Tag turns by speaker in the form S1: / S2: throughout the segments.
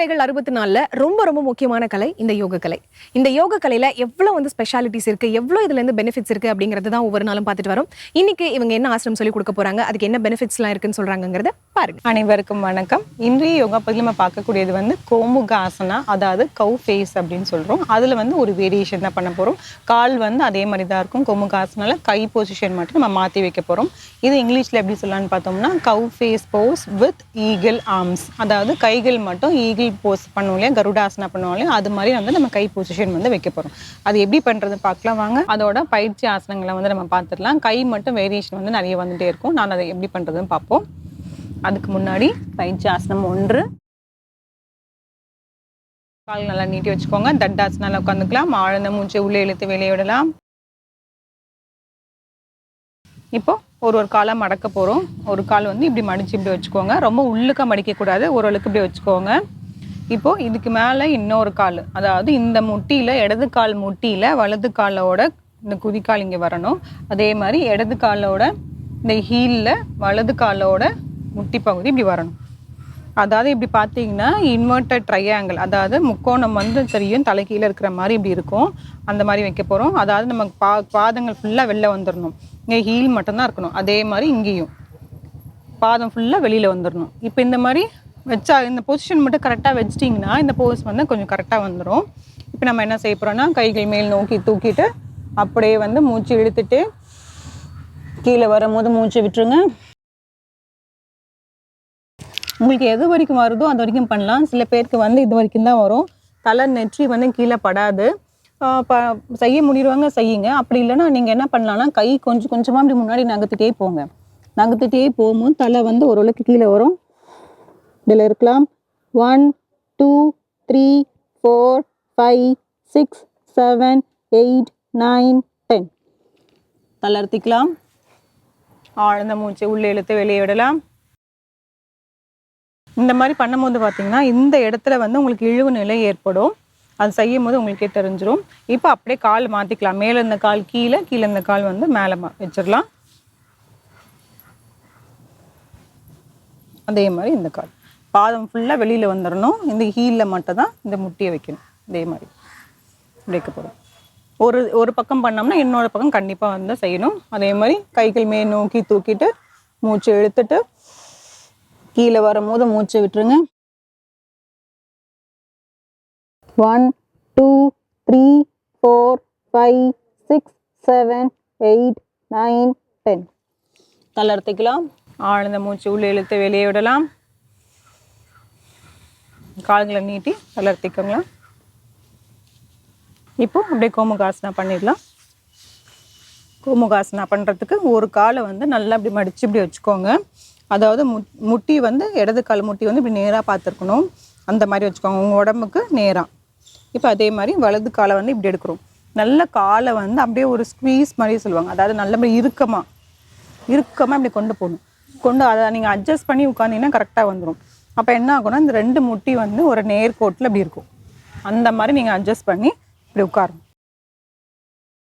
S1: கலைகள் அறுபத்தி நாலில் ரொம்ப ரொம்ப முக்கியமான கலை இந்த யோக கலை. இந்த யோக கலையில் எவ்வளோ வந்து ஸ்பெஷாலிட்டிஸ் இருக்குது எவ்வளோ இதுல இருந்து பெனிஃபிட்ஸ் இருக்கு அப்படிங்கிறது தான் ஒவ்வொரு நாளும் பார்த்துட்டு வரும். இன்னைக்கு இவங்க என்ன ஆசிரம் சொல்லி கொடுக்க போறாங்க அதுக்கு என்ன பெனிஃபிட்ஸ் எல்லாம் இருக்குன்னு சொல்கிறாங்கிறத பாருங்கள்
S2: அனைவருக்கும் வணக்கம். இன்றைய யோகா பகுதியில் நம்ம பார்க்கக்கூடியது வந்து கோமுக ஆசனா அதாவது கவு ஃபேஸ் அப்படின்னு சொல்கிறோம் அதில் வந்து ஒரு வேரியேஷன் தான் பண்ண போகிறோம் கால் வந்து அதே மாதிரி தான் இருக்கும். கோமுக ஆசனால கை பொசிஷன் மட்டும் நம்ம மாற்றி வைக்க போகிறோம் இது இங்கிலீஷில் எப்படி சொல்லலாம்னு பார்த்தோம்னா cow face pose with eagle arms அதாவது கைகள் மட்டும் ஈகிள் போஸ் பண்ணுவோம் இல்லையா? கருடாசனா பண்ணுவோம் இல்லையா? அது மாதிரி வந்து நம்ம கை பொசிஷன் வந்து வைக்க போகிறோம் அது எப்படி பண்ணுறது பார்க்கலாம் வாங்க. அதோட பயிற்சி ஆசனங்களை வந்து நம்ம பார்த்துடலாம். கை மட்டும் வேரியேஷன் வந்து நிறைய வந்துட்டே இருக்கும். நான் அதை எப்படி பண்ணுறதுன்னு பார்ப்போம். அதுக்கு முன்னாடி பயிற்சி ஆசனம் ஒன்று. கால் நல்லா நீட்டி வச்சுக்கோங்க. தட்டாசனால உட்காந்துக்கலாம். ஆழ்ந்த மூச்சு உள்ளே இழுத்து வெளியே விடலாம். இப்போ ஒரு ஒரு காலை மடக்க போகிறோம் ஒரு கால் வந்து இப்படி மடிச்சு இப்படி வச்சுக்கோங்க. ரொம்ப உள்ளுக்க மடிக்கக்கூடாது ஓரளவுக்கு இப்படி வச்சுக்கோங்க. இப்போ இதுக்கு மேலே இன்னொரு கால். அதாவது இந்த முட்டியில் இடது கால் முட்டியில் வலது காலோட இந்த குதிக்கால் இங்கே வரணும். அதே மாதிரி இடது காலோட இந்த ஹீலில் வலது காலோட முட்டி பகுதி இப்படி வரணும். அதாவது இப்படி பார்த்தீங்கன்னா இன்வெர்டட் ட்ரையாங்கிள் அதாவது முக்கோணம் வந்து தெரியும் தலைக்கீழ இருக்கிற மாதிரி இப்படி இருக்கும். அந்த மாதிரி வைக்க போகிறோம் அதாவது நம்ம பா பாதங்கள் ஃபுல்லாக வெளில வந்துடணும் இங்கே ஹீல் மட்டும்தான் இருக்கணும். அதே மாதிரி இங்கேயும். பாதம் ஃபுல்லாக வெளியில் வந்துடணும் இப்போ இந்த மாதிரி வச்சா இந்த பொசிஷன் மட்டும் கரெக்டாக வச்சிட்டிங்கன்னா இந்த போஸ் வந்து கொஞ்சம் கரெக்டாக வந்துடும் இப்போ நம்ம என்ன செய்ய போகிறோம்னா கைகள் மேல் நோக்கி தூக்கிட்டு அப்படியே வந்து மூச்சு இழுத்துட்டு கீழே வரும்போது மூச்சு விட்டுருங்க. உங்களுக்கு எது வரைக்கும் வருதோ அது வரைக்கும் பண்ணலாம். சில பேருக்கு வந்து இது வரைக்கும் தான் வரும். தலை நெற்றி வந்து கீழே படாது. ப செய்ய முடிடுவாங்க செய்யுங்க. அப்படி இல்லைன்னா நீங்கள் என்ன பண்ணலாம்னா கை கொஞ்சம் கொஞ்சமாக அப்படி முன்னாடி நகர்த்திட்டே போங்க. நகர்த்திட்டே போகும்போது தலை வந்து ஓரளவுக்கு கீழே வரும். இதில் இருக்கலாம். One two three four five six seven eight nine ten தளர்த்திக்கலாம். ஆழ்ந்த மூச்சை உள்ளே இழுத்து வெளியே விடலாம். இந்த மாதிரி பண்ணும்போது பார்த்தீங்கன்னா இந்த இடத்துல வந்து உங்களுக்கு இழிவு நிலை ஏற்படும். அது செய்யும் போது உங்களுக்கே தெரிஞ்சிரும். இப்போ அப்படியே கால் மாற்றிக்கலாம் மேலே இருந்த கால் கீழே கீழே இருந்த கால் வந்து மேலே மா வச்சிடலாம். அதே மாதிரி இந்த கால். பாதம் ஃபுல்லாக வெளியில் வந்துடணும் இந்த ஹீலில் மட்டும் தான் இந்த முட்டியை வைக்கணும். இதே மாதிரி. வைக்க போகிறோம் ஒரு ஒரு பக்கம் பண்ணோம்னா இன்னொரு பக்கம் கண்டிப்பாக வந்து செய்யணும். அதே மாதிரி கைகள் மேல் நோக்கி தூக்கிட்டு மூச்சு இழுத்துட்டு கீழே வரும்போது மூச்சு விட்டுருங்க. One two three four five six seven eight nine ten தளர்த்திக்கலாம். ஆழ்ந்த மூச்சு உள்ளே இழுத்து வெளியே விடலாம். கால்களை நீட்டி தளர்த்திக்கோங்க இப்போ அப்படியே கோமுகாசனா பண்ணிடலாம். கோமுகாசனா பண்ணுறதுக்கு ஒரு காலை வந்து நல்லா இப்படி மடித்து இப்படி வச்சுக்கோங்க. அதாவது மு முட்டி வந்து இடது கால் முட்டி வந்து இப்படி நேராக பார்த்துருக்கணும். அந்த மாதிரி வச்சுக்கோங்க. உங்கள் உடம்புக்கு நேராக இப்போ அதே மாதிரி வலது காலை வந்து இப்படி எடுக்கிறோம். நல்ல காலை வந்து அப்படியே ஒரு ஸ்குவீஸ் மாதிரி சொல்லுவாங்க. அதாவது நல்லபடி இறுக்கமாக இறுக்கமாக இப்படி கொண்டு போகணும். கொண்டு அதை நீங்கள் அட்ஜஸ்ட் பண்ணி உட்காந்திங்கன்னா கரெக்டாக வந்துடும் அப்போ என்ன ஆகும்னா இந்த ரெண்டு முட்டி வந்து ஒரு நேர்கோட்டில் இப்படி இருக்கும். அந்த மாதிரி நீங்கள் அட்ஜஸ்ட் பண்ணி இப்படி உட்காரணும்.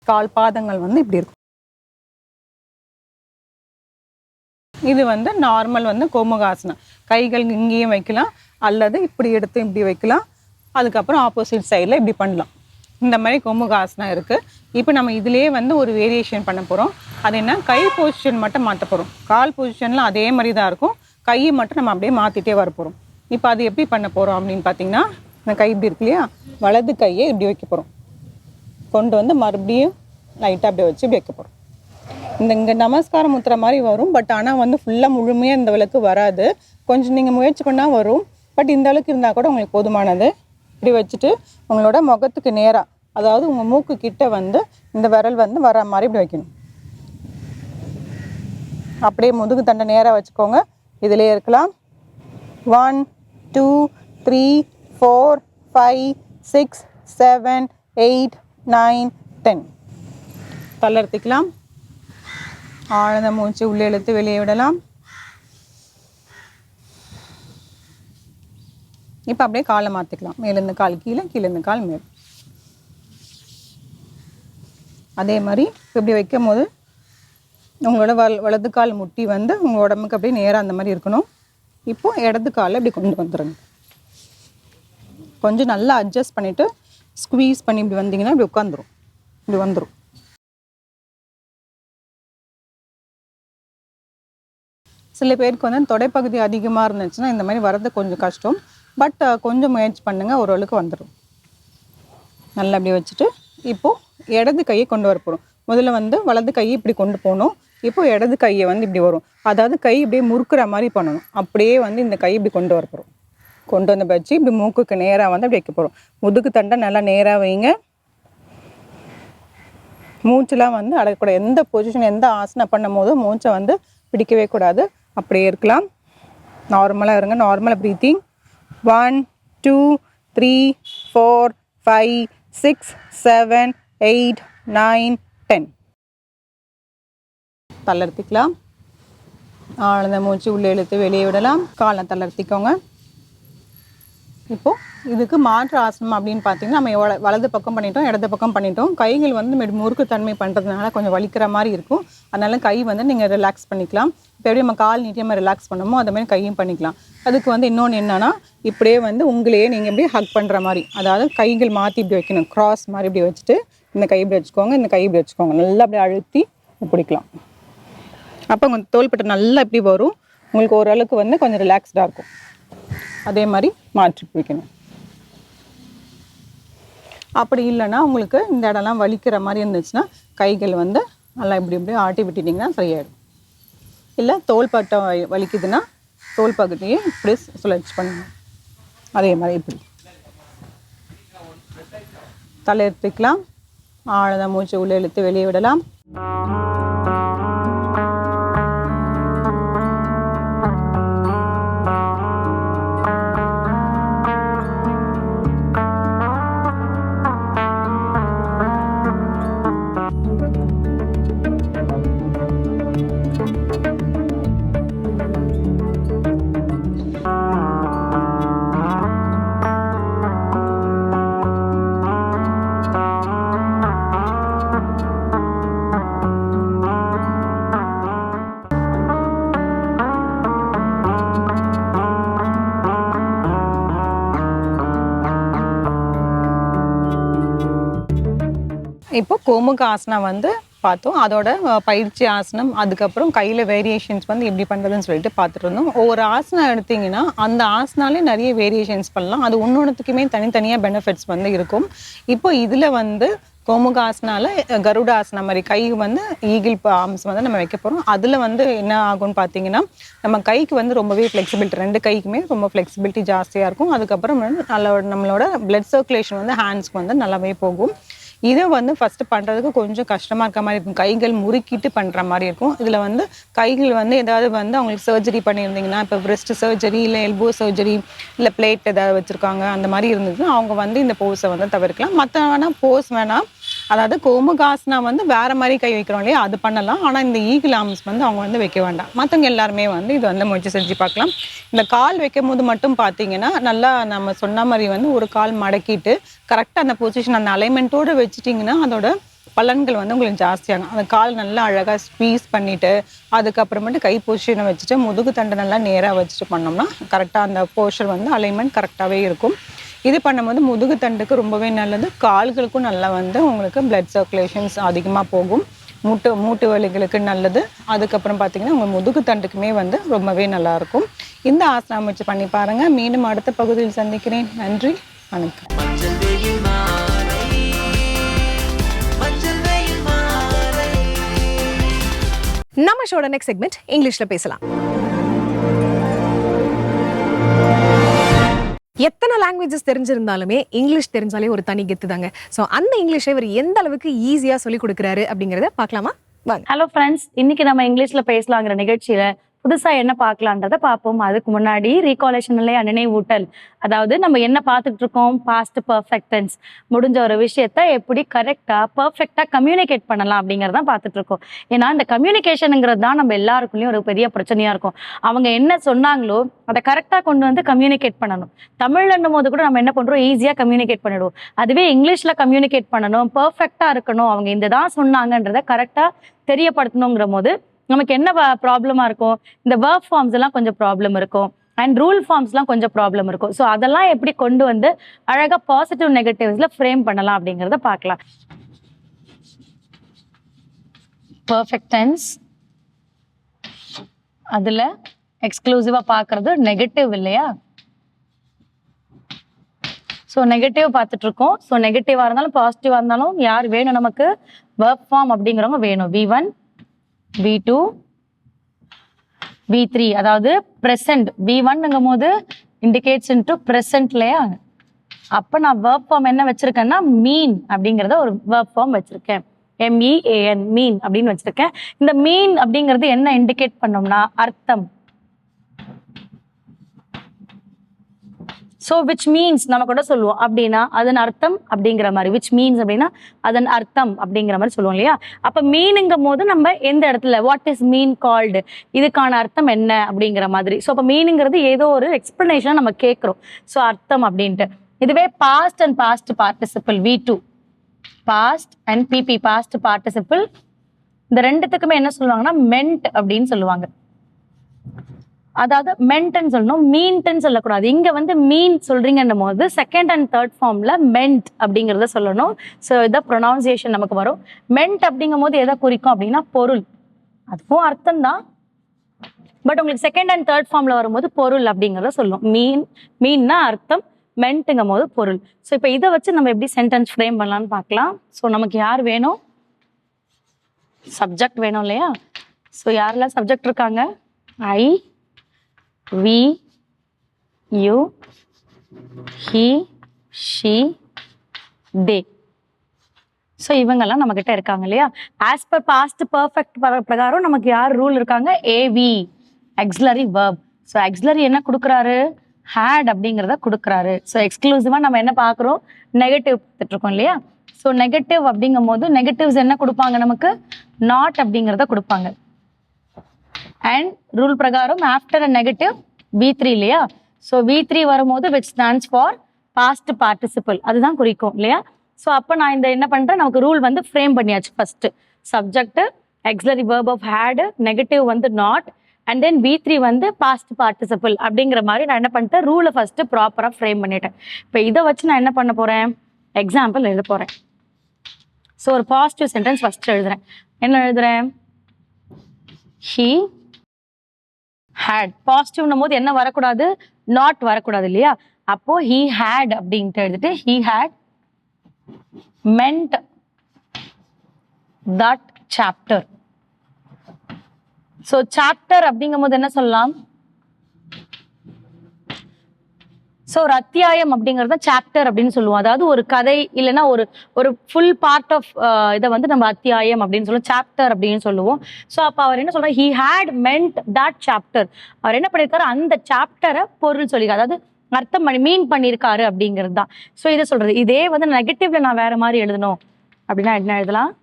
S2: கால் பாதங்கள் வந்து இப்படி இருக்கும். இது வந்து நார்மல் வந்து கோமுகாசனம். கைகள் இங்கேயும் வைக்கலாம் அல்லது இப்படி எடுத்து இப்படி வைக்கலாம். அதுக்கப்புறம் ஆப்போசிட் சைடில் இப்படி பண்ணலாம். இந்த மாதிரி கோமுகாசனம் இருக்குது இப்போ நம்ம இதிலேயே வந்து ஒரு வேரியேஷன் பண்ண போகிறோம் அது என்ன? கை பொசிஷன் மட்டும் மாற்ற போகிறோம் கால் பொசிஷன்லாம் அதே மாதிரி தான் இருக்கும். கையை மட்டும் நம்ம அப்படியே மாற்றிட்டே வர போகிறோம் இப்போ அது எப்படி பண்ண போகிறோம் அப்படின்னு பார்த்தீங்கன்னா இந்த கை இப்படி இருக்கு இல்லையா? வலது கையை இப்படி வைக்க போகிறோம் கொண்டு வந்து மறுபடியும் லைட்டாக அப்படியே வச்சு இப்படி வைக்க போகிறோம் இந்த இங்கே நமஸ்காரம் முத்துற மாதிரி வரும் பட் ஆனால் வந்து ஃபுல்லாக முழுமையாக இந்த அளவுக்கு வராது. கொஞ்சம் நீங்கள் முயற்சி பண்ணால் வரும். பட் இந்த அளவுக்கு இருந்தால் கூட உங்களுக்கு போதுமானது. இப்படி வச்சுட்டு உங்களோட முகத்துக்கு நேராக அதாவது உங்கள் மூக்கு கிட்டே வந்து இந்த விரல் வந்து வர மாதிரி இப்படி வைக்கணும். அப்படியே முதுகு தண்டை நேராக வச்சுக்கோங்க. இதிலே இருக்கலாம். One two three four five six seven eight nine ten தளர்த்திக்கலாம் ஆழ்ந்த மூச்சு உள்ளே இழுத்து வெளியே விடலாம். இப்போ அப்படியே காலை மாற்றிக்கலாம் மேலேருந்து கால் கீழே கீழேருந்து கால் மேல். அதே மாதிரி இப்படி வைக்கும் போது உங்களோட வல் வலது கால் முட்டி வந்து உங்கள் உடம்புக்கு அப்படியே நேராக அந்த மாதிரி இருக்கணும். இப்போ இடது காலை இப்படி கொண்டு வந்துடுங்க கொஞ்சம் நல்லா அட்ஜஸ்ட் பண்ணிவிட்டு ஸ்குவீஸ் பண்ணி இப்படி வந்தீங்கன்னா இப்படி உட்காந்துரும். இப்படி வந்துடும் சில பேருக்கு வந்து தொடைப்பகுதி அதிகமாக இருந்துச்சுன்னா இந்த மாதிரி வர்றது கொஞ்சம் கஷ்டம். பட் கொஞ்சம் முயற்சி பண்ணுங்கள் ஓரளவுக்கு வந்துடும் நல்லா அப்படி வச்சுட்டு இப்போது இடது கையை கொண்டு வர போகிறோம் முதல்ல வந்து வலது கையை இப்படி கொண்டு போகணும். இப்போ இடது கையை வந்து இப்படி வரும். அதாவது கை இப்படியே முறுக்குற மாதிரி பண்ணணும். அப்படியே வந்து இந்த கை இப்படி கொண்டு வர போகிறோம் கொண்டு வந்து வச்சு இப்படி மூக்குக்கு நேராக வந்து அப்படி வைக்க போகிறோம் முதுகு தண்டை நல்லா நேராக வைங்க. மூச்செலாம் வந்து அடக்கக்கூடாது. எந்த பொசிஷன் எந்த ஆசனம் பண்ணும் போதும் மூச்சை வந்து பிடிக்கவே கூடாது. அப்படியே இருக்கலாம். நார்மலாக இருங்க. நார்மலாக breathing one two three four five six seven eight nine ten தளர்த்திக்கலாம் ஆழ்ந்த மூச்சு உள்ளே இழுத்து வெளியே விடலாம். காலை தளர்த்திக்கோங்க இப்போ இதுக்கு மாற்று ஆசனம் அப்படின்னு பார்த்தீங்கன்னா நம்ம வல வலது பக்கம் பண்ணிட்டோம் இடது பக்கம் பண்ணிட்டோம். கைகள் வந்து முறுக்கு தன்மை பண்ணுறதுனால கொஞ்சம் வலிக்கிற மாதிரி இருக்கும். அதனால கை வந்து நீங்கள் ரிலாக்ஸ் பண்ணிக்கலாம். இப்போ எப்படி நம்ம கால் நீட்டி நம்ம ரிலாக்ஸ் பண்ணமோ அந்த மாதிரி கையும் பண்ணிக்கலாம். அதுக்கு வந்து இன்னொன்று என்னன்னா இப்படியே வந்து உங்களையே நீங்கள் எப்படி ஹக் பண்ணுற மாதிரி அதாவது கைகள் மாற்றி இப்படி வைக்கணும். கிராஸ் மாதிரி இப்படி வச்சுட்டு இந்த கை இப்படி வச்சுக்கோங்க இந்த கை இப்படி வச்சுக்கோங்க. நல்லா அப்படியே அழுத்தி பிடிக்கலாம். அப்போ உங்கள் தோள்பட்டை நல்லா இப்படி வரும். உங்களுக்கு ஓரளவுக்கு வந்து கொஞ்சம் ரிலாக்ஸ்டாக இருக்கும். அதே மாதிரி மாற்றி பிடிக்கணும். அப்படி இல்லைன்னா உங்களுக்கு இந்த இடம்லாம் வலிக்கிற மாதிரி இருந்துச்சுன்னா கைகள் வந்து நல்லா இப்படி இப்படி ஆட்டி விட்டுட்டிங்கன்னா சரியாயிடும் இல்லை தோள்பட்டை வலி- வலிக்குதுன்னா தோல் பகுதியை இப்படி சுழற்சி பண்ணணும் அதே மாதிரி இப்படி. தலை எடுத்துக்கலாம். ஆழ்ந்த மூச்சு உள்ளே இழுத்து வெளியே விடலாம். இப்போ கோமுக ஆசனம் வந்து பார்த்தோம். அதோட பயிற்சி ஆசனம் அதுக்கப்புறம் கையில் வேரியேஷன்ஸ் வந்து எப்படி பண்ணுறதுன்னு சொல்லிட்டு பார்த்துட்டு இருந்தோம். ஒவ்வொரு ஆசனம் எடுத்தீங்கன்னா அந்த ஆசனாலே நிறைய வேரியேஷன்ஸ் பண்ணலாம். அது ஒன்னொன்றுத்துக்குமே தனித்தனியாக பெனிஃபிட்ஸ் வந்து இருக்கும். இப்போ இதில் வந்து கோமுக ஆசனால கருட ஆசனம் மாதிரி கை வந்து ஈகிள் ஆம்ஸ் வந்து நம்ம வைக்க போகிறோம் அதில் வந்து என்ன ஆகும்னு பார்த்தீங்கன்னா நம்ம கைக்கு வந்து ரொம்பவே ஃப்ளெக்சிபிலிட்டி ரெண்டு கைக்குமே ரொம்ப ஃப்ளெக்சிபிலிட்டி ஜாஸ்தியாக இருக்கும். அதுக்கப்புறம் வந்து நல்ல நம்மளோட பிளட் சர்க்குலேஷன் வந்து ஹேண்ட்ஸ்க்கு வந்து நல்லாவே போகும். இதை வந்து ஃபஸ்ட்டு பண்ணுறதுக்கு கொஞ்சம் கஷ்டமாக இருக்க மாதிரி இருக்கும். கைகள் முறுக்கிட்டு பண்ணுற மாதிரி இருக்கும். இதில் வந்து கைகள் வந்து ஏதாவது வந்து அவங்களுக்கு சர்ஜரி பண்ணியிருந்தீங்கன்னா இப்போ wrist சர்ஜரி இல்லை எல்போ சர்ஜரி இல்லை பிளேட் ஏதாவது வச்சுருக்காங்க அந்த மாதிரி இருந்ததுன்னா அவங்க வந்து இந்த போஸை வந்து தவிர்க்கலாம். மற்ற வேணால் போஸ் வேணால் அதாவது கோமுகாசனா வந்து வேற மாதிரி கை வைக்கிறோம் இல்லையா? அது பண்ணலாம். ஆனால் இந்த ஈகிள் ஆம்ஸ் வந்து அவங்க வந்து வைக்க வேண்டாம். மற்றவங்க எல்லாருமே வந்து இது வந்து முயற்சி செஞ்சு பார்க்கலாம். இந்த கால் வைக்கும் போது மட்டும் பார்த்தீங்கன்னா நல்லா நம்ம சொன்ன மாதிரி வந்து ஒரு கால் மடக்கிட்டு கரெக்டாக அந்த பொசிஷன் அந்த அலைன்மெண்ட்டோடு வச்சுட்டிங்கன்னா அதோட பலன்கள் வந்து உங்களுக்கு ஜாஸ்தியாகும். அந்த கால் நல்லா அழகாக ஸ்பீஸ் பண்ணிவிட்டு அதுக்கப்புறமேட்டு கை பொசிஷனை வச்சுட்டு முதுகு தண்டை நல்லா நேராக வச்சுட்டு பண்ணோம்னா கரெக்டாக அந்த போஷர் வந்து அலைன்மெண்ட் கரெக்டாகவே இருக்கும். இது பண்ணும்போது முதுகு தண்டுக்கு ரொம்பவே நல்லது. கால்களுக்கும் நல்லா வந்து உங்களுக்கு பிளட் சர்க்குலேஷன்ஸ் அதிகமாக போகும். மூட்டு மூட்டு வலிகளுக்கு நல்லது. அதுக்கப்புறம் பார்த்தீங்கன்னா உங்கள் முதுகு தண்டுக்குமே வந்து ரொம்பவே நல்லா இருக்கும். இந்த ஆசனம் வச்சு பண்ணி பாருங்க. மீண்டும் அடுத்த பகுதியில் சந்திக்கிறேன். நன்றி. வணக்கம்.
S1: நம்ம ஷோட நெக்ஸ்ட் செக்மெண்ட் இங்கிலீஷ்ல பேசலாம். எத்தனை லாங்குவேஜஸ் தெரிஞ்சிருந்தாலுமே இங்கிலீஷ் தெரிஞ்சாலே ஒரு தனி கெத்து தாங்க. ஸோ அந்த இங்கிலீஷை இவர் எந்த அளவுக்கு ஈஸியாக சொல்லி கொடுக்குறாரு அப்படிங்கிறத பார்க்கலாமா?
S3: ஹலோ ஃப்ரெண்ட்ஸ் இன்னைக்கு நம்ம இங்கிலீஷ்ல பேசலாங்கிற நிகழ்ச்சியில புதுசா என்ன பார்க்கலான்றத பார்ப்போம். அதுக்கு முன்னாடி ரீகாலேஷன் நினைவூட்டல். அதாவது நம்ம என்ன பார்த்துட்டு இருக்கோம்? பாஸ்ட் பர்ஃபெக்டன்ஸ் முடிஞ்ச ஒரு விஷயத்த எப்படி கரெக்டா பர்ஃபெக்டா கம்யூனிகேட் பண்ணலாம் அப்படிங்கிறத பார்த்துட்டு இருக்கோம். ஏன்னா இந்த கம்யூனிகேஷனுங்கிறது தான் நம்ம எல்லாருக்குள்ளயும் ஒரு பெரிய பிரச்சனையா இருக்கும். அவங்க என்ன சொன்னாங்களோ அதை கரெக்டா கொண்டு வந்து கம்யூனிகேட் பண்ணணும். தமிழ்ன்னும் போது கூட நம்ம என்ன பண்றோம்? ஈஸியா கம்யூனிகேட் பண்ணிடுவோம். அதுவே இங்கிலீஷ்ல கம்யூனிகேட் பண்ணணும். பர்ஃபெக்டா இருக்கணும். அவங்க இந்த தான் சொன்னாங்கன்றத கரெக்டா தெரியப்படுத்தணுங்கிற போது நமக்கு என்ன ப்ராப்ளமாக இருக்கும்? இந்த ஒர்க் ஃபார்ம்ஸ் எல்லாம் கொஞ்சம் ப்ராப்ளம் இருக்கும். அண்ட் ரூல் ஃபார்ம்ஸ்லாம் கொஞ்சம் ப்ராப்ளம் இருக்கும். ஸோ அதெல்லாம் எப்படி கொண்டு வந்து அழகாக பாசிட்டிவ் நெகட்டிவ்ஸில் ஃப்ரேம் பண்ணலாம் அப்படிங்கிறத பார்க்கலாம். பர்ஃபெக்ட் டென்ஸ் அதில் எக்ஸ்க்ளூசிவாக பார்க்கறது நெகட்டிவ் இல்லையா? ஸோ நெகட்டிவ் பார்த்துட்டு இருக்கோம். ஸோ நெகட்டிவாக இருந்தாலும் பாசிட்டிவாக இருந்தாலும் யார் வேணும் நமக்கு? ஒர்க் ஃபார்ம் அப்படிங்கிறவங்க வேணும். V one V two V three அதாவது ப்ரெசன்ட் வி ஒன்னுங்கும் போது இண்டிகேட்ஸ் இன்ட்டு ப்ரெசன்ட் அப்போ நான் ஒர்க் ஃபார்ம் என்ன வச்சுருக்கேன்னா மீன் அப்படிங்கிறத ஒரு ஒர்க் ஃபார்ம் வச்சுருக்கேன். எம்இஏஎன் மீன் அப்படின்னு வச்சுருக்கேன். இந்த மீன் அப்படிங்கிறது என்ன இண்டிகேட் பண்ணோம்னா அர்த்தம். ஸோ விச் மீன்ஸ் நம்ம கூட சொல்லுவோம். அப்படின்னா அதன் அர்த்தம் அப்படிங்கிற மாதிரி. விச் மீன்ஸ் அப்படின்னா அதன் அர்த்தம் அப்படிங்கிற மாதிரி சொல்லுவோம் இல்லையா? அப்போ மீனுங்கும் போது நம்ம எந்த இடத்துல? வாட் இஸ் மீன் கால்டு இதுக்கான அர்த்தம் என்ன அப்படிங்கிற மாதிரி. ஸோ அப்போ மீனுங்கிறது ஏதோ ஒரு எக்ஸ்பிளனேஷன் நம்ம கேட்குறோம். ஸோ அர்த்தம் அப்படின்ட்டு. இதுவே past and past participle V two past and PP past participle இந்த ரெண்டுத்துக்குமே என்ன சொல்லுவாங்கன்னா மென்ட் அப்படின்னு சொல்லுவாங்க. அதாவது மென்ட்னு சொல்லணும் மீன்ட்னு சொல்லக்கூடாது. இங்க வந்து மீன் சொல்றீங்கன்னும் போது செகண்ட் அண்ட் தேர்ட் ஃபார்ம்ல மென்ட் அப்படிங்கிறத சொல்லணும். ஸோ இதை ப்ரொனவுன்சியேஷன் நமக்கு வரும். மென்ட் அப்படிங்கும் போது எதை குறிக்கும் அப்படின்னா பொருள். அதுவும் அர்த்தம் தான் பட் உங்களுக்கு செகண்ட் அண்ட் தேர்ட் ஃபார்ம்ல வரும்போது பொருள் அப்படிங்கிறத சொல்லும். மீன் மீன்னா அர்த்தம் மென்ட்டுங்கும் போது பொருள். ஸோ இப்போ இதை வச்சு நம்ம எப்படி சென்டென்ஸ் ஃப்ரேம் பண்ணலாம்னு பார்க்கலாம். ஸோ நமக்கு யார் வேணும்? சப்ஜெக்ட் வேணும் இல்லையா? ஸோ யாரெல்லாம் சப்ஜெக்ட் இருக்காங்க? I we you he she they. So இவங்கெல்லாம் நம்மக்கிட்ட இருக்காங்க இல்லையா? ஆஸ் பர் பாஸ்ட் பர்ஃபெக்ட் பிரகாரம் நமக்கு யார் ரூல் இருக்காங்க? AV auxiliary verb so auxiliary என்ன கொடுக்குறாரு? ஹேட் அப்படிங்கிறத கொடுக்குறாரு. ஸோ எக்ஸ்க்ளூசிவாக நம்ம என்ன பார்க்குறோம்? நெகட்டிவ் பார்த்துட்ருக்கோம் இல்லையா? ஸோ நெகட்டிவ் அப்படிங்கும் போது நெகட்டிவ்ஸ் என்ன கொடுப்பாங்க நமக்கு? நாட் அப்படிங்கிறத கொடுப்பாங்க. அண்ட் ரூல் பிரகாரம் after a negative V three இல்லையா? ஸோ வி த்ரீ வரும்போது which stands for past participle அதுதான் குறிக்கும் இல்லையா? ஸோ அப்போ நான் இந்த என்ன பண்ணுறேன் நமக்கு ரூல் வந்து ஃப்ரேம் பண்ணியாச்சு first subject auxiliary verb of had negative வந்து not and then V three வந்து பாஸ்ட் பார்ட்டிசிபிள் அப்படிங்கிற மாதிரி நான் என்ன பண்ணிட்டேன்? ரூலை ஃபஸ்ட்டு ப்ராப்பராக ஃப்ரேம் பண்ணிட்டேன். இப்போ இதை வச்சு நான் என்ன பண்ண போகிறேன் எக்ஸாம்பிள் எழுத போகிறேன் ஸோ ஒரு பாசிட்டிவ் சென்டென்ஸ் ஃபஸ்ட்டு எழுதுறேன். என்ன எழுதுறேன்? ஹீ ஹேட் பாசிட்டிவ்னும் போது என்ன வரக்கூடாது? நாட் வரக்கூடாது இல்லையா? அப்போ ஹீ ஹேட் அப்படின்ட்டு எழுதிட்டு he had meant that chapter so chapter அப்படிங்கும் போது என்ன சொல்லலாம்? ஸோ ஒரு அத்தியாயம் அப்படிங்கிறது சாப்டர் அப்படின்னு சொல்லுவோம். அதாவது ஒரு கதை இல்லைன்னா ஒரு ஒரு ஃபுல் பார்ட் ஆஃப் இதை வந்து நம்ம அத்தியாயம் அப்படின்னு சொல்லுவோம். சாப்டர் அப்படின்னு சொல்லுவோம். ஸோ அப்போ அவர் என்ன சொல்றாரு? He had meant that chapter அவர் என்ன பண்ணியிருக்காரு? அந்த சாப்டரை பொருள் சொல்லி அதாவது அர்த்தம் பண்ணி மீன் பண்ணியிருக்காரு அப்படிங்கிறது தான். ஸோ இதை சொல்றது. இதே வந்து நெகட்டிவ்ல நான் வேற மாதிரி எழுதணும். அப்படின்னா என்ன எழுதலாம்?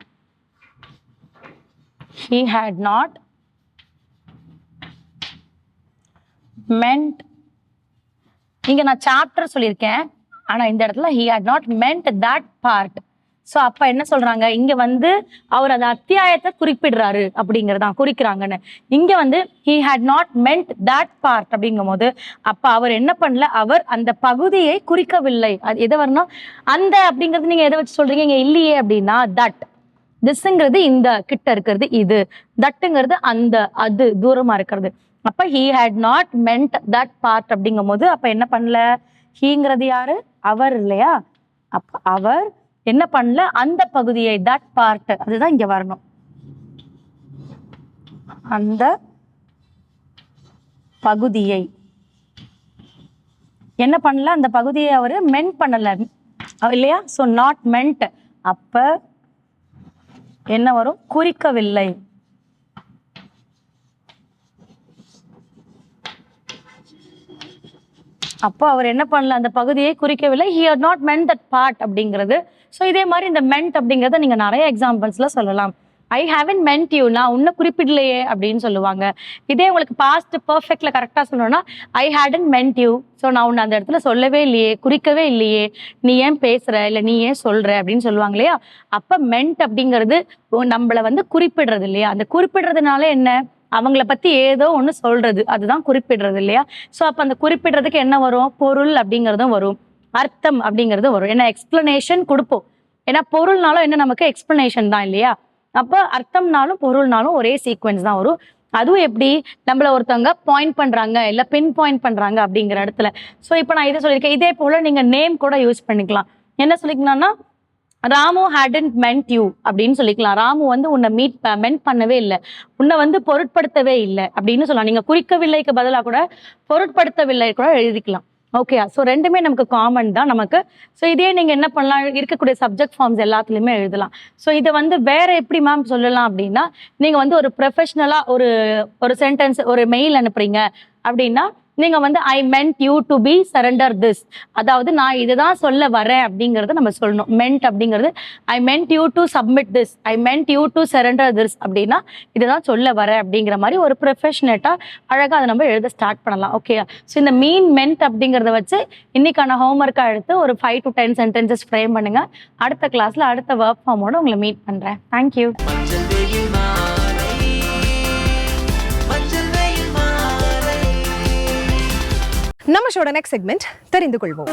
S3: ஹி ஹேட் நாட் மென்ட் இங்கே நான் சாப்டர் சொல்லியிருக்கேன். ஆனால் இந்த இடத்துல he had not meant that part so அப்பா என்ன சொல்றாங்க? இங்க வந்து அவர் அந்த அத்தியாயத்தை குறிப்பிடுறாரு அப்படிங்கறதான் குறிக்கிறாங்கன்னு. இங்க வந்து he had not meant that part அப்படிங்கும் போது அப்ப அவர் என்ன பண்ணல? அவர் அந்த பகுதியை குறிக்கவில்லை. அது எதை வரணும்? அந்த அப்படிங்கிறது நீங்க எதை வச்சு சொல்றீங்க? இங்க இல்லையே அப்படின்னா தட் திஸ்ங்கிறது இந்த கிட்ட இருக்கிறது இது. தட்டுங்கிறது அந்த அது தூரமா இருக்கிறது. அப்ப he had not meant that part அப்படிங்கும் போது அப்ப என்ன பண்ணல? ஹீங்கிறது யாரு? அவர் இல்லையா? அப்ப அவர் என்ன பண்ணல? அந்த பகுதியை தட் பார்ட் அதுதான் இங்க வரணும். அந்த பகுதியை. என்ன பண்ணல? அந்த பகுதியை அவரு மென்ட் பண்ணல. இல்லையா? ஸோ நாட் மென்ட் அப்ப என்ன வரும்? குறிக்கவில்லை. அப்போ அவர் என்ன பண்ணல? அந்த பகுதியை குறிக்கவில்லை. He are not meant that part அப்படிங்கிறது. ஸோ இதே மாதிரி இந்த மென்ட் அப்படிங்கிறத நீங்கள் நிறைய எக்ஸாம்பிள்ஸில் சொல்லலாம். ஐ ஹாவன் மென்ட் யூ நான் உன்னை குறிப்பிடலையே அப்படின்னு சொல்லுவாங்க. இதே உங்களுக்கு பாஸ்ட் பர்ஃபெக்ட்ல கரெக்டாக சொல்லணும்னா I had meant you so நான் உன்னை அந்த இடத்துல சொல்லவே இல்லையே குறிக்கவே இல்லையே. நீ ஏன் பேசுற? இல்லை நீ ஏன் சொல்ற? அப்படின்னு சொல்லுவாங்க இல்லையா? அப்போ மென்ட் அப்படிங்கிறது நம்மளை வந்து குறிப்பிடுறது இல்லையா? அந்த குறிப்பிடுறதுனால என்ன? அவங்கள பத்தி ஏதோ ஒன்று சொல்றது. அதுதான் குறிப்பிடுறது இல்லையா? ஸோ அப்போ அந்த குறிப்பிடுறதுக்கு என்ன வரும்? பொருள் அப்படிங்கிறதும் வரும். அர்த்தம் அப்படிங்கிறதும் வரும். ஏன்னா எக்ஸ்பிளனேஷன் கொடுப்போம். ஏன்னா பொருள்னாலும் என்ன நமக்கு? எக்ஸ்பிளனேஷன் தான் இல்லையா? அப்போ அர்த்தம்னாலும் பொருள்னாலும் ஒரே சீக்வன்ஸ் தான் வரும். அதுவும் எப்படி? நம்மள ஒருத்தவங்க பாயிண்ட் பண்றாங்க இல்ல பின் பாயிண்ட் பண்றாங்க அப்படிங்கிற இடத்துல. ஸோ இப்போ நான் இதை சொல்லியிருக்கேன். இதே போல நீங்க நேம் கூட யூஸ் பண்ணிக்கலாம். என்ன சொல்லிக்கலாம்னா ராமு ஹேடன்ட் மென்ட் யூ அப்படின்னு சொல்லிக்கலாம். ராமு வந்து உன்னை மீட் மென்ட் பண்ணவே இல்லை. உன்னை வந்து பொருட்படுத்தவே இல்லை அப்படின்னு சொல்லலாம். நீங்க குறிக்கவில்லைக்கு பதிலாக கூட பொருட்படுத்தவில்லை கூட எழுதிக்கலாம். ஓகே ஸோ ரெண்டுமே நமக்கு காமன் தான் நமக்கு. ஸோ இதே நீங்கள் என்ன பண்ணலாம்? இருக்கக்கூடிய சப்ஜெக்ட் ஃபார்ம்ஸ் எல்லாத்துலேயுமே எழுதலாம். ஸோ இதை வந்து வேற எப்படி மேம் சொல்லலாம் அப்படின்னா நீங்கள் வந்து ஒரு ப்ரொஃபஷ்னலாக ஒரு ஒரு சென்டென்ஸ் ஒரு மெயில் அனுப்புறீங்க அப்படின்னா நீங்க வந்து I meant you to be surrender this அதாவது நான் இதுதான் சொல்ல வரேன் அப்படிங்கறத நம்ம சொல்லணும். மென்ட் அப்படிங்கிறது I meant you to submit this I meant you to surrender this அப்படின்னா இதுதான் சொல்ல வரேன் அப்படிங்கிற மாதிரி ஒரு ப்ரொஃபஷனேட்டா அழகா அதை நம்ம எழுத ஸ்டார்ட் பண்ணலாம். ஓகே ஸோ இந்த மீன் மென்ட் அப்படிங்கிறத வச்சு இன்னைக்கான ஹோம்ஒர்க்கை எடுத்து ஒரு five to ten sentences frame பண்ணுங்க. அடுத்த கிளாஸ்ல அடுத்த ஒர்க் ஃபார்மோட உங்களை மீட் பண்றேன். தேங்க்யூ
S1: நம்ம ஷோட நெக்ஸ்ட் செக்மெண்ட் தெரிந்து கொள்வோம்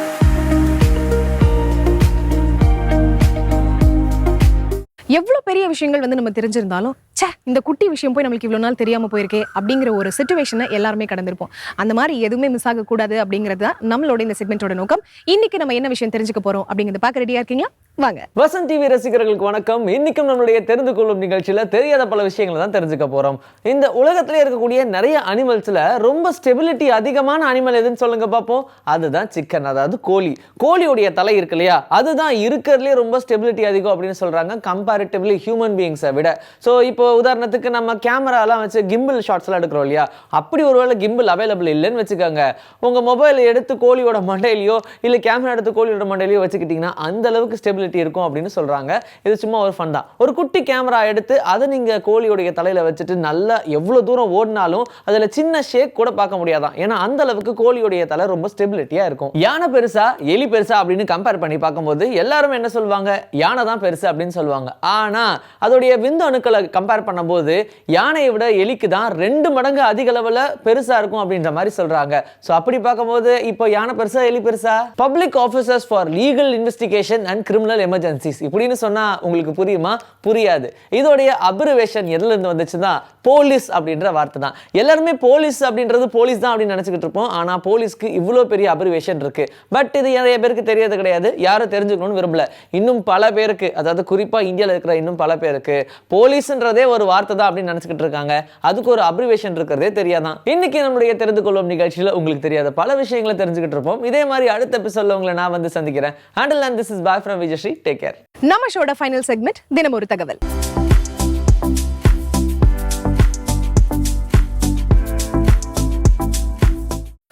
S1: எவ்வளோ பெரிய விஷயங்கள் வந்து நம்ம தெரிஞ்சிருந்தாலும் சே இந்த குட்டி விஷயம் போய் நம்மளுக்கு இவ்வளோ நாள் தெரியாமல் போயிருக்கே அப்படிங்கிற ஒரு சுச்சுவேஷனை எல்லாருமே கடந்திருப்போம். அந்த மாதிரி எதுவுமே மிஸ் ஆகக்கூடாது அப்படிங்கிறது தான் நம்மளோட இந்த செக்மெண்ட்டோட நோக்கம். இன்னைக்கு நம்ம என்ன விஷயம் தெரிஞ்சுக்க போறோம் அப்படிங்கிறத பார்க்க ரெடியாக இருக்கீங்களா? வாங்க.
S4: வசந்த் டிவி ரசிகர்களுக்கு வணக்கம். இன்னைக்கும் நம்மளுடைய தெரிந்து கொள்ளும் நிகழ்ச்சியில் தெரியாத பல விஷயங்களை தான் தெரிஞ்சுக்க போகிறோம் இந்த உலகத்தில் இருக்கக்கூடிய நிறைய அனிமல்ஸில் ரொம்ப ஸ்டெபிலிட்டி அதிகமான அனிமல் எதுன்னு சொல்லுங்க பார்ப்போம் அதுதான் சிக்கன் அதாவது கோழி. கோழியுடைய தலை இருக்கு இல்லையா? அதுதான் இருக்கிறதுலே ரொம்ப ஸ்டெபிலிட்டி அதிகம் அப்படின்னு சொல்கிறாங்க கம்பேரிட்டிவ்லி ஹியூமன் பீயிங்ஸை விட. ஸோ இப்போ உதாரணத்துக்கு நம்ம கேமராலாம் வச்சு கிம்பிள் ஷாட்ஸ்லாம் எடுக்கிறோம் இல்லையா? அப்படி ஒருவேளை கிம்பிள் அவைலபிள் இல்லைன்னு வச்சுக்கோங்க. உங்கள் மொபைல் எடுத்து கோழியோட மண்டையிலையோ இல்லை கேமரா எடுத்து கோழியோட மண்டையிலையோ வச்சுக்கிட்டிங்கன்னா அந்த அளவுக்கு ஸ்டெபிலிட்டி இருக்கும் அப்படின்னு சொல்கிறாங்க இது சும்மா ஒரு ஃபன் தான். ஒரு குட்டி கேமரா எடுத்து அதை நீங்கள் கோழியுடைய தலையில் வச்சுட்டு நல்லா எவ்வளோ தூரம் ஓடினாலும் அதில் சின்ன ஷேக் கூட பார்க்க முடியாதான். ஏன்னா அந்த அளவுக்கு கோழியுடைய தலை ரொம்ப ஸ்டெபிலிட்டியாக இருக்கும். யானை பெருசா எலி பெருசா அப்படின்னு கம்பேர் பண்ணி பார்க்கும்போது எல்லாரும் என்ன சொல்லுவாங்க? யானை தான் பெருசு அப்படின்னு சொல்லுவாங்க. ஆனால் அதோடைய விந்து அணுக்களை கம்பேர் பண்ணும்போது யானையை விட எலிக்கு தான் ரெண்டு மடங்கு அதிக அளவில் பெருசாக இருக்கும் அப்படின்ற மாதிரி சொல்கிறாங்க ஸோ அப்படி பார்க்கும்போது இப்போ யானை பெருசா எலி பெருசா? Public officers for legal investigation and criminal emergencies இப்படின்னு சொன்னா உங்களுக்கு புரியுமா? புரியாது. இதோடைய அப்ரிவேஷன் எதுலேருந்து வந்துச்சுன்னா போலீஸ் அப்படின்ற வார்த்தை தான். எல்லாருமே போலீஸ் அப்படின்றது போலீஸ் தான் அப்படின்னு நினச்சிக்கிட்டு இருப்போம். ஆனால் போலீஸ்க்கு இவ்வளோ பெரிய அப்ரிவேஷன் இருக்கு. பட் இது நிறைய பேருக்கு தெரியறது கிடையாது. யாரும் தெரிஞ்சுக்கணும்னு விரும்பல. இன்னும் பல பேருக்கு அதாவது குறிப்பா இந்தியாவில் இருக்கிற இன்னும் பல பேருக்கு போலீஸ்ன்றதே ஒரு வார்த்தை தான் அப்படின்னு நினச்சிக்கிட்டு இருக்காங்க. அதுக்கு ஒரு அப்ரிவேஷன் இருக்கிறதே தெரியாதான். இன்னைக்கு நம்முடைய தெரிந்து கொள்ளும் நிகழ்ச்சியில் உங்களுக்கு தெரியாத பல விஷயங்களை தெரிஞ்சுக்கிட்டு இருப்போம். இதே மாதிரி அடுத்த எபிசோட உங்களை நான் வந்து சந்திக்கிறேன். Handle and this is bye from Vijayashree take care
S1: நம்ம ஷோட ஃபைனல் செக்மெண்ட் தினம் ஒரு தகவல்.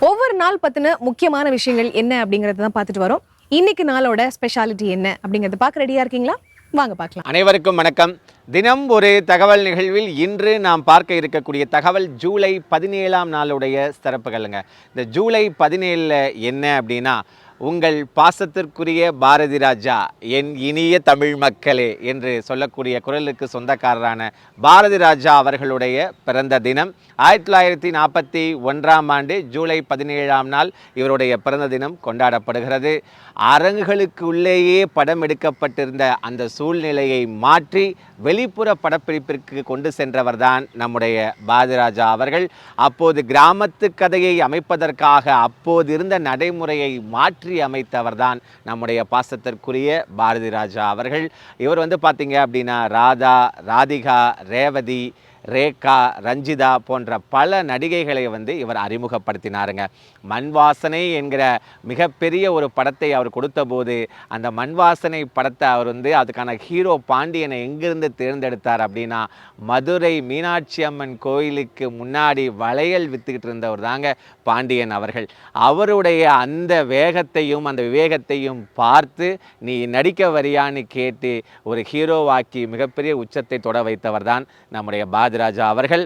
S1: ஒவ்வொரு நாள் பத்தின முக்கியமான விஷயங்கள் என்ன அப்படிங்கறத தான் பார்த்துட்டு வரோம். இன்னைக்கு நாளோட ஸ்பெஷாலிட்டி என்ன அப்படிங்கறத பார்க்க ரெடியா இருக்கீங்களா? வாங்க பார்க்கலாம்.
S5: அனைவருக்கும் வணக்கம். தினம் ஒரு தகவல் நிகழ்வில் இன்று நாம் பார்க்க இருக்கக்கூடிய தகவல் ஜூலை பதினேழாம் நாளுடைய சிறப்புகளுங்க. இந்த ஜூலை பதினேழில் என்ன அப்படின்னா உங்கள் பாசத்திற்குரிய பாரதி ராஜா என் இனிய தமிழ் மக்களே என்று சொல்லக்கூடிய குரலுக்கு சொந்தக்காரரான பாரதி ராஜா அவர்களுடைய பிறந்த தினம் ஆயிரத்தி தொள்ளாயிரத்தி நாற்பத்தி ஒன்றாம் ஆண்டு ஜூலை பதினேழாம் நாள் இவருடைய பிறந்த தினம் கொண்டாடப்படுகிறது. அரங்குகளுக்கு உள்ளேயே படம் எடுக்கப்பட்டிருந்த அந்த சூழ்நிலையை மாற்றி வெளிப்புற படப்பிடிப்பிற்கு கொண்டு சென்றவர்தான் நம்முடைய பாரதிராஜா அவர்கள். அப்போது கிராமத்து கதையை அமைப்பதற்காக அப்போது இருந்த நடைமுறையை மாற்றி அமைத்தவர்தான் நம்முடைய பாசத்திற்குரிய பாரதி ராஜா அவர்கள். இவர் வந்து பார்த்தீங்க அப்படின்னா ராதா ராதிகா ரேவதி ரேகா ரஞ்சிதா போன்ற பல நடிகைகளை வந்து இவர் அறிமுகப்படுத்தினாருங்க. மண் வாசனை என்கிற மிகப்பெரிய ஒரு படத்தை அவர் கொடுத்தபோது அந்த மண் வாசனை படத்தை அவர் வந்து அதுக்கான ஹீரோ பாண்டியனை எங்கிருந்து தேர்ந்தெடுத்தார் அப்படின்னா மதுரை மீனாட்சி அம்மன் கோயிலுக்கு முன்னாடி வளையல் வித்துக்கிட்டு இருந்தவர் தாங்க பாண்டியன் அவர்கள். அவருடைய அந்த வேகத்தையும் அந்த விவேகத்தையும் பார்த்து நீ நடிக்க வரியான்னு கேட்டு ஒரு ஹீரோவாக்கி மிகப்பெரிய உச்சத்தை தொட வைத்தவர் தான் நம்முடைய ராஜா அவர்கள்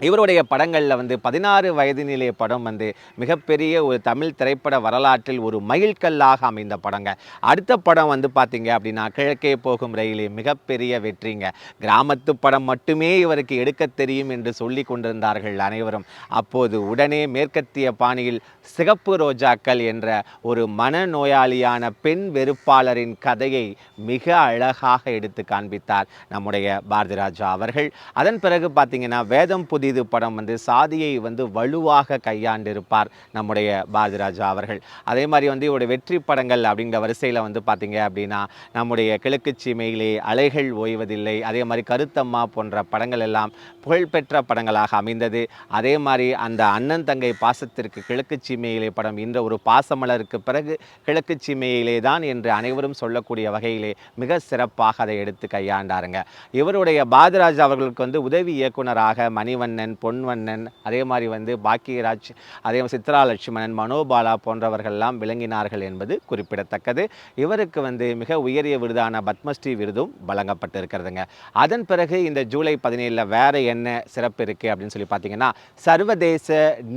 S5: இவருடைய படங்களில் வந்து பதினாறு வயதினிலே படம் வந்து மிகப்பெரிய ஒரு தமிழ் திரைப்பட வரலாற்றில் ஒரு மயில்கல்லாக அமைந்த படங்க. அடுத்த படம் வந்து பார்த்தீங்க அப்படின்னா கிழக்கே போகும் ரயிலே மிகப்பெரிய வெற்றிங்க. கிராமத்து படம் மட்டுமே இவருக்கு எடுக்க தெரியும் என்று சொல்லி கொண்டிருந்தார்கள் அனைவரும். அப்போது உடனே மேற்கத்திய பாணியில் சிகப்பு ரோஜாக்கள் என்ற ஒரு மனநோயாளியான பெண் வெறுப்பாளரின் கதையை மிக அழகாக எடுத்து காண்பித்தார் நம்முடைய பாரதிராஜா அவர்கள். அதன் பிறகு பார்த்தீங்கன்னா வேதம் புதிது படம் வந்து சாதியை வந்து வலுவாக கையாண்டிருப்பார் நம்முடைய பாரதிராஜா அவர்கள். அதே மாதிரி வந்து இவருடைய வெற்றி படங்கள் அப்படிங்கிற வரிசையில் வந்து பார்த்தீங்க அப்படின்னா நம்முடைய கிழக்கு சீமையிலே அலைகள் ஓய்வதில்லை அதே மாதிரி கருத்தம்மா போன்ற படங்கள் எல்லாம் புகழ்பெற்ற படங்களாக அமைந்தது. அதே மாதிரி அந்த அண்ணன் தங்கை பாசத்திற்கு கிழக்கு சீமையிலே படம். இன்ற ஒரு பாசமலருக்கு பிறகு கிழக்கு சீமையிலே தான் என்று அனைவரும் சொல்லக்கூடிய வகையிலே மிக சிறப்பாக அதை எடுத்து கையாண்டாருங்க. இவருடைய பாதராஜ் அவர்களுக்கு வந்து உதவி இயக்குனராக மணிவண்ணன் பொன்வண்ணன் அதே மாதிரி வந்து பாக்கியராஜ் அதே மாதிரி சித்ரா லட்சுமணன் மனோபாலா போன்றவர்கள்லாம் விளங்கினார்கள் என்பது குறிப்பிடத்தக்கது. இவருக்கு வந்து மிக உயரிய விருதான பத்மஸ்ரீ விருதும் வழங்கப்பட்டிருக்கிறதுங்க. அதன் பிறகு இந்த ஜூலை பதினேழில் வேற என்ன சிறப்பு இருக்குது அப்படின்னு சொல்லி பார்த்தீங்கன்னா சர்வதேச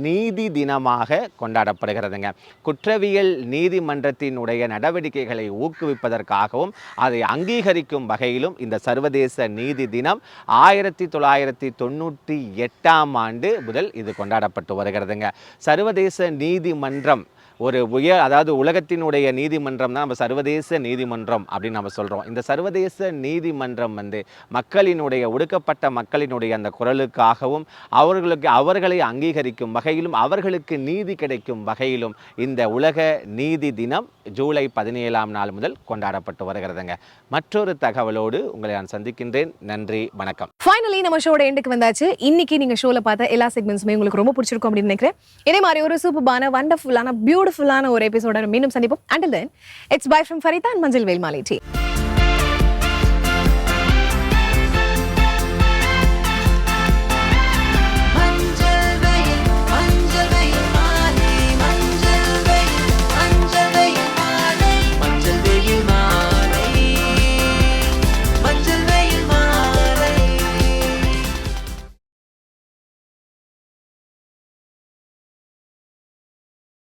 S5: நீதி தினமாக கொண்டாடப்படுகிறதுங்க. குற்றவியல் நீதிமன்றத்தினுடைய நடவடிக்கைகளை ஊக்குவிப்பதற்காகவும் அதை அங்கீகரிக்கும் வகையிலும் இந்த சர்வதேச நீதி தினம் ஆயிரத்தி தொள்ளாயிரத்தி தொண்ணூற்றி எட்டாம் ஆண்டு முதல் இது கொண்டாடப்பட்டு வருகிறதுங்க. சர்வதேச நீதிமன்றம் ஒரு உயர் அதாவது உலகத்தினுடைய நீதிமன்றம் தான் நம்ம சர்வதேச நீதிமன்றம் அப்படின்னு நம்ம சொல்கிறோம் இந்த சர்வதேச நீதிமன்றம் வந்து மக்களினுடைய ஒடுக்கப்பட்ட மக்களினுடைய அந்த குரலுக்காகவும் அவர்களுக்கு அவர்களை அங்கீகரிக்கும் வகையிலும் அவர்களுக்கு நீதி கிடைக்கும் வகையிலும் இந்த உலக நீதி தினம் ஜூலை பதினேழாம் நாள் முதல் கொண்டாடப்பட்டு வருகிறதுங்க. மற்றொரு தகவலோடு உங்களை நான் சந்திக்கின்றேன். நன்றி வணக்கம்.
S1: ஃபைனலி நம்ம ஷோட எண்டுக்கு வந்தாச்சு. இன்னைக்கு நீங்கள் ஷோவில் பார்த்த எல்லா செக்மெண்ட்ஸுமே உங்களுக்கு ரொம்ப பிடிச்சிருக்கும் அப்படின்னு நினைக்கிறேன். இதே மாதிரி ஒரு சூப்பரான வண்டர்ஃபுல்லான பியூட்டிஃபுல்லான ஒரு எபிசோட மீண்டும் சந்திப்போம். And then it's bye from Farida and மஞ்சள் வேல்மாலை டீ